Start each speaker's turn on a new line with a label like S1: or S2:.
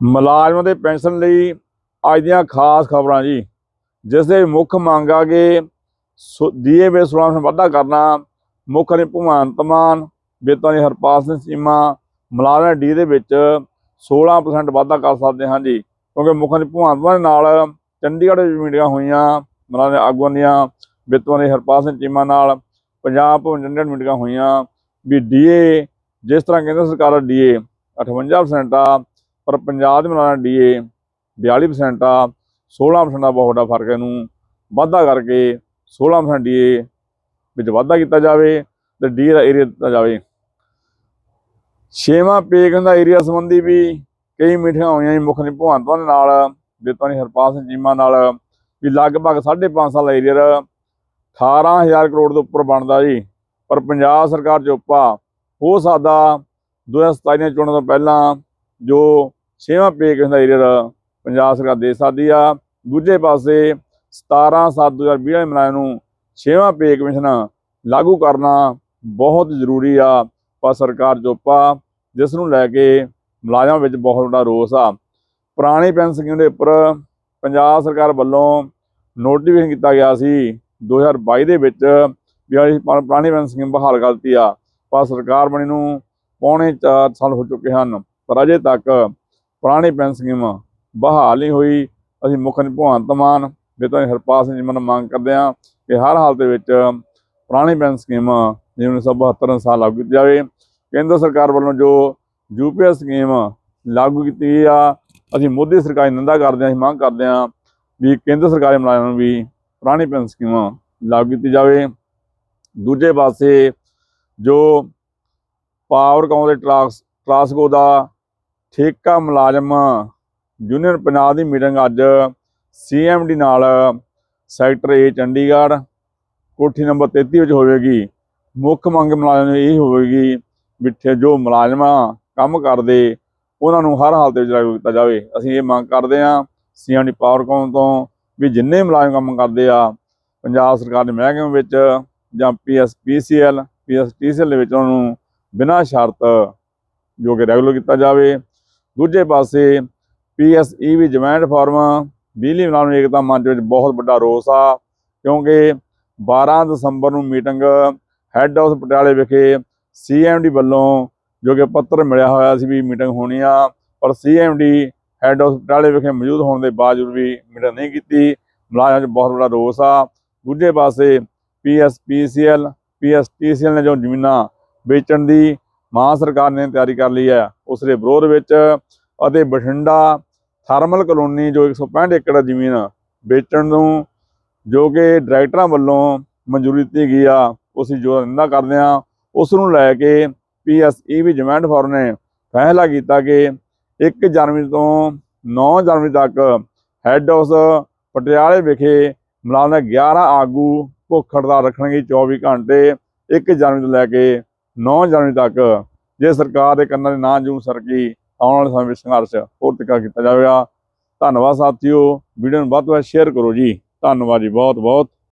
S1: ਮੁਲਾਜ਼ਮਾਂ ਦੇ ਪੈਨਸ਼ਨ ਲਈ ਅੱਜ ਦੀਆਂ ਖਾਸ ਖਬਰਾਂ ਜੀ। ਜਿਸ ਦੇ ਮੁੱਖ ਮੰਗ ਆ ਕਿ ਡੀਏ ਵੇ 16% ਵਾਧਾ ਕਰਨਾ, ਮੁੱਖ ਨੇ ਭਗਵੰਤ ਮਾਨ ਬੇਤਾਂ ਦੀ ਹਰਪਾਲ ਸਿੰਘ ਚੀਮਾ, ਮੁਲਾਜ਼ਮਾਂ ਡੀ ਦੇ ਵਿੱਚ 16% ਵਾਧਾ ਕਰ ਸਕਦੇ ਹਾਂ ਜੀ। ਕਿਉਂਕਿ ਮੁੱਖ ਨੇ ਭਗਵੰਤ ਮਾਨ ਨਾਲ ਚੰਡੀਗੜ੍ਹ ਵਿੱਚ ਮੀਟਿੰਗਾਂ ਹੋਈਆਂ, ਮੁਲਾਜ਼ਮਾਂ ਆਗੂਆਂ ਦੀਆਂ ਬੇਤਾਂ ਦੀ ਹਰਪਾਲ ਸਿੰਘ ਚੀਮਾ ਨਾਲ ਪੰਜਾਬ ਭਵਨ ਚੰਡੀਗੜ੍ਹ ਮੀਟਿੰਗਾਂ ਹੋਈਆਂ ਵੀ ਡੀਏ ਜਿਸ ਤਰ੍ਹਾਂ ਕੇਂਦਰ ਸਰਕਾਰ ਦਾ ਡੀਏ 58% ਆ ਪਰ ਪੰਜਾਬ ਦੇ ਮੁਲਾਜ਼ਮਾਂ ਡੀਏ 42% ਆ 16% ਦਾ ਬਹੁਤ ਵੱਡਾ ਫ਼ਰਕ ਹੈ ਇਹਨੂੰ। ਵਾਧਾ ਕਰਕੇ 16% ਡੀਏ ਵਿੱਚ ਵਾਧਾ ਕੀਤਾ ਜਾਵੇ ਤੇ ਡੀ ਦਾ ਏਰੀਆ ਦਿੱਤਾ ਜਾਵੇ। ਛੇਵਾਂ ਪੇ ਕਹਿੰਦਾ ਏਰੀਆ ਸੰਬੰਧੀ ਵੀ ਕਈ ਮੀਟਿੰਗਾਂ ਹੋਈਆਂ ਜੀ ਮੁੱਖ ਨਿ ਦੇ ਨਾਲ ਬੇਤਾਂ ਹਰਪਾਲ ਸਿੰਘ ਚੀਮਾ ਨਾਲ, ਵੀ ਲਗਭਗ 5.5 ਸਾਲ ਏਰੀਆ 18000 ਕਰੋੜ ਦੇ ਉੱਪਰ ਬਣਦਾ ਜੀ। ਪਰ ਪੰਜਾਬ ਸਰਕਾਰ ਚੋਪਾ ਹੋ ਸਕਦਾ 2027 ਦੀਆਂ ਚੋਣਾਂ ਤੋਂ ਪਹਿਲਾਂ ਜੋ ਛੇਵਾਂ ਪੇ ਕਹਿੰਦਾ ਏਰੀਆ ਪੰਜਾਬ ਸਰਕਾਰ ਦੇ ਸਕਦੀ ਆ, ਦੂਜੇ ਪਾਸੇ 17 7 2020 ਵਾਲੇ ਮਨਾਇਆ ਨੂੰ ਛੇਵਾਂ ਪੇ ਕਮਿਸ਼ਨ ਲਾਗੂ ਕਰਨਾ ਬਹੁਤ ਜ਼ਰੂਰੀ ਆ। ਪਰ ਸਰਕਾਰ ਚੋਪਾ ਜਿਸ ਨੂੰ ਲੈ ਕੇ ਮੁਲਾਜ਼ਮਾਂ ਵਿੱਚ ਬਹੁਤ ਵੱਡਾ ਰੋਸ ਆ। ਪੁਰਾਣੀ ਪੈਨਸ਼ਨ ਸਕੀਮ ਦੇ ਉੱਪਰ ਪੰਜਾਬ ਸਰਕਾਰ ਵੱਲੋਂ ਨੋਟੀਫਿਕੇਸ਼ਨ ਕੀਤਾ ਗਿਆ ਸੀ 2022 ਦੇ ਵਿੱਚ ਵੀ ਅਸੀਂ ਪੁਰਾਣੀ ਪੈਨਸ਼ਨ ਸਕੀਮ ਬਹਾਲ ਕਰ ਦਿੱਤੀ ਆ। ਪਰ ਸਰਕਾਰ ਬਣੀ ਨੂੰ ਪੌਣੇ 4 ਸਾਲ ਹੋ ਚੁੱਕੇ ਹਨ। ਪਰ ਅਜੇ ਤੱਕ ਪੁਰਾਣੀ ਪੈਨਸ਼ਨ ਸਕੀਮ ਬਹਾਲ ਨਹੀਂ ਹੋਈ। ਅਸੀਂ ਮੁੱਖ ਮੰਤਰੀ ਭਗਵੰਤ ਮਾਨ ਬੇਤਾਂ ਹਰਪਾਲ ਸਿੰਘ ਜੀ ਮਨ ਮੰਗ ਕਰਦੇ ਹਾਂ ਕਿ ਹਰ ਹਾਲਤ ਵਿੱਚ ਪੁਰਾਣੀ ਪੈਨਸ਼ਨ ਸਕੀਮ ਜਿਵੇਂ 1972 ਸਾਲ ਲਾਗੂ ਕੀਤੀ ਜਾਵੇ। ਕੇਂਦਰ ਸਰਕਾਰ ਵੱਲੋਂ ਜੋ ਯੂਪੀਐਸ ਸਕੀਮ ਲਾਗੂ ਕੀਤੀ ਗਈ ਆ, ਅਸੀਂ ਮੋਦੀ ਸਰਕਾਰ ਦੀ ਨਿੰਦਾ ਕਰਦੇ ਹਾਂ, ਅਸੀਂ ਮੰਗ ਕਰਦੇ ਹਾਂ ਵੀ ਕੇਂਦਰ ਸਰਕਾਰੀ ਮੁਲਾਜ਼ਮਾਂ ਨੂੰ ਵੀ ਪੁਰਾਣੀ ਪੈਨਸ਼ਨ ਸਕੀਮ ਲਾਗੂ ਕੀਤੀ ਜਾਵੇ। ਦੂਜੇ ਪਾਸੇ ਜੋ ਪਾਵਰ ਕਾਮ ਦੇ ਟਰਾਂਸ, ਟਰਾਂਸਕੋ ਦਾ ਠੇਕਾ ਮੁਲਾਜ਼ਮ ਯੂਨੀਅਨ ਪੰਜਾਬ ਦੀ ਮੀਟਿੰਗ ਅੱਜ ਸੀਐਮਡੀ ਨਾਲ ਸੈਕਟਰ ਏ ਚੰਡੀਗੜ੍ਹ, ਕੋਠੀ ਨੰਬਰ 33 ਵਿੱਚ ਹੋਵੇਗੀ। ਮੁੱਖ ਮੰਗ ਮੁਲਾਜ਼ਮ ਦੀ ਇਹ ਹੋਵੇਗੀ ਵਿਠੇ ਜੋ ਮੁਲਾਜ਼ਮਾਂ ਕੰਮ ਕਰਦੇ, ਉਹਨਾਂ ਨੂੰ ਹਰ ਹਾਲਤ ਵਿੱਚ ਲਾਗੂ ਕੀਤਾ ਜਾਵੇ। ਅਸੀਂ ਇਹ ਮੰਗ ਕਰਦੇ ਹਾਂ ਸੀਐਮਡੀ ਪਾਵਰਕੌਮ ਤੋਂ ਵੀ ਜਿੰਨੇ ਮੁਲਾਜ਼ਮ ਕੰਮ ਕਰਦੇ ਆ, ਪੰਜਾਬ ਸਰਕਾਰ ਦੇ ਮਹਿਕਮੇ ਵਿੱਚ ਜਾਂ ਪੀਐਸ ਪੀਸੀਐਲ ਪੀਐਸਟੀਸੀਐਲ ਦੇ ਵਿੱਚ ਉਹਨਾਂ ਨੂੰ ਬਿਨਾਂ ਸ਼ਰਤ ਜੋ ਕਿ ਰੈਗੂਲਰ ਕੀਤਾ ਜਾਵੇ। ਦੂਜੇ ਪਾਸੇ ਪੀਐਸਈ ਵੀ ਜੁਆਇੰਟ ਫਾਰਮ, ਬਿਜਲੀ ਮੁਲਾਜ਼ਮ ਏਕਤਾ ਮੰਚ ਵਿੱਚ ਬਹੁਤ ਵੱਡਾ ਰੋਸ ਆ, ਕਿਉਂਕਿ 12 ਦਸੰਬਰ ਨੂੰ ਮੀਟਿੰਗ ਹੈੱਡ ਹਾਊਸ ਪਟਿਆਲੇ ਵਿਖੇ ਸੀਐਮਡੀ ਵੱਲੋਂ ਜੋ ਕਿ ਪੱਤਰ ਮਿਲਿਆ ਹੋਇਆ ਸੀ ਵੀ ਮੀਟਿੰਗ ਹੋਣੀ ਆ, ਪਰ ਸੀਐਮਡੀ ਹੈੱਡ ਹਾਊਸ ਪਟਿਆਲੇ ਵਿਖੇ ਮੌਜੂਦ ਹੋਣ ਦੇ ਬਾਵਜੂਦ ਵੀ ਮੀਟਿੰਗ ਨਹੀਂ ਕੀਤੀ, ਮੁਲਾਜ਼ਮਾਂ 'ਚ ਬਹੁਤ ਵੱਡਾ ਰੋਸ ਆ। ਦੂਜੇ ਪਾਸੇ ਪੀਐਸਪੀਸੀਐਲ, ਪੀਐਸਟੀਸੀਐਲ ਨੇ ਜੋ ਜ਼ਮੀਨਾਂ ਵੇਚਣ ਦੀ ਮਾਂ ਸਰਕਾਰ ਨੇ ਤਿਆਰੀ ਕਰ ਲਈ ਹੈ ਉਸ ਦੇ ਵਿਰੋਧ ਵਿੱਚ ਅਤੇ ਬਠਿੰਡਾ ਥਰਮਲ ਕਲੋਨੀ ਜੋ 165 ਏਕੜ ਜ਼ਮੀਨ ਵੇਚਣ ਨੂੰ ਜੋ ਕਿ ਡਾਇਰੈਕਟਰਾਂ ਵੱਲੋਂ ਮਨਜ਼ੂਰੀ ਦਿੱਤੀ ਗਈ ਆ, ਉਸ ਜੋ ਨਿੰਦਾ ਕਰਦੇ ਆ ਉਸ ਨੂੰ ਲੈ ਕੇ ਪੀਐਸਈ ਵੀ ਜਮੈਂਟ ਫੋਰਮ ਨੇ ਫੈਸਲਾ ਕੀਤਾ ਕਿ 1 ਜਨਵਰੀ ਤੋਂ 9 ਜਨਵਰੀ ਤੱਕ ਹੈੱਡ ਹਾਊਸ ਪਟਿਆਲੇ ਵਿਖੇ ਮੁਲਾਜ਼ਮ ਦੇ 11 ਆਗੂ ਭੁੱਖ ਹੜਤਾਲ ਰੱਖਣਗੇ 24 ਘੰਟੇ 1 ਜਨਵਰੀ ਤੋਂ ਲੈ ਕੇ 9 ਜਨਵਰੀ ਤੱਕ। ਜੇ ਸਰਕਾਰ ਦੇ ਕੰਨਾਂ ਦੇ ਨਾ ਜੂ ਸਰਕੀ ਆਉਣ ਵਾਲੇ ਸਮੇਂ ਵਿੱਚ ਸੰਘਰਸ਼ ਹੋਰ ਤਿੱਖਾ ਕੀਤਾ ਜਾਵੇਗਾ। ਧੰਨਵਾਦ ਸਾਥੀਓ, ਵੀਡੀਓ ਨੂੰ ਵੱਧ ਤੋਂ ਵੱਧ ਸ਼ੇਅਰ ਕਰੋ ਜੀ। ਧੰਨਵਾਦ ਜੀ ਬਹੁਤ ਬਹੁਤ